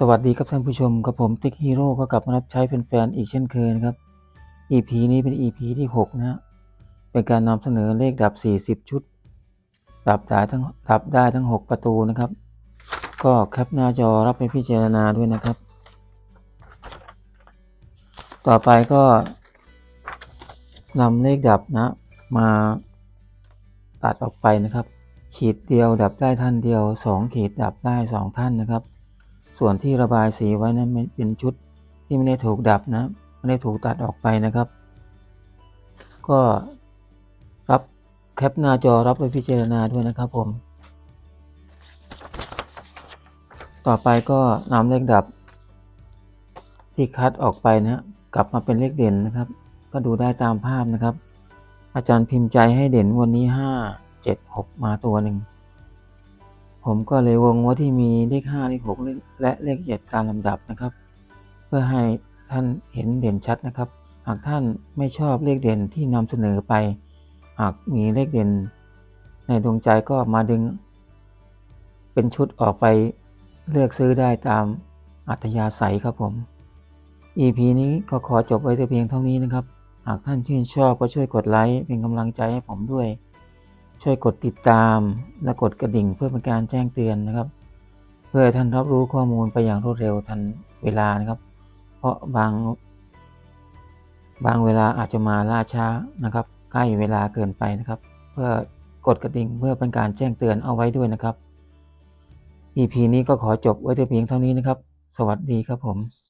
สวัสดีครับท่านผู้ชมกับผมติ๊กฮีโร่ก็กลับมารับใช้แฟนๆอีกเช่นเคยนะครับ EP นี้เป็น EP ที่ 6 นะฮะเป็นการนำเสนอเลขดับ 40 ชุด ดับได้ทั้งดับได้ทั้ง 6 ประตูนะครับ ก็แคปหน้าจอรับไปพิจารณาด้วยนะครับ ต่อไปก็นำเลขดับนะ มาตัดออกไปนะครับ ขีดเดียวดับได้ท่านเดียว 2 ขีดดับได้ 2 ท่านนะครับ ส่วนที่ระบายสีไว้นั้นเป็นชุดที่ไม่ได้ถูกดับนะไม่ได้ถูกตัดออกไปนะครับ ก็รับแคปหน้าจอรับไปพิจารณาด้วยนะครับผม ต่อไปก็นำเลขดับ ที่คัดออกไปนะกลับมาเป็นเลขเด่นนะครับ ก็ดูได้ตามภาพนะครับ อาจารย์พิมพ์ใจให้เด่นวันนี้ห้าเจ็ดหกมาตัวหนึ่ง ผมก็เลยวงว่าที่มีเลขห้าเลขหกและเลขเจ็ดตามลำดับนะครับ เพื่อให้ท่านเห็นเด่นชัดนะครับ หากท่านไม่ชอบเลขเด่นที่นำเสนอไป หากมีเลขเด่น ในดวงใจก็มาดึง เป็นชุดออกไปเลือกซื้อได้ตามอัธยาศัยครับผม EP นี้ก็ขอจบไว้แต่เพียงเท่านี้นะครับ หากท่านชื่นชอบก็ช่วยกดไลค์เป็นกำลังใจให้ผมด้วย ช่วยกดติดตามและกดกระดิ่งเพื่อเป็นการแจ้งเตือนนะครับ เพื่อให้ท่านรับรู้ข้อมูลไปอย่างรวดเร็วทันเวลานะครับ เพราะบางบางเวลาอาจจะมาล่าช้านะครับ ใกล้เวลาเกินไปนะครับ เพื่อกดกระดิ่งเพื่อเป็นการแจ้งเตือนเอาไว้ด้วยนะครับ EP นี้ก็ขอจบไว้แต่เพียงเท่านี้นะครับ สวัสดีครับผม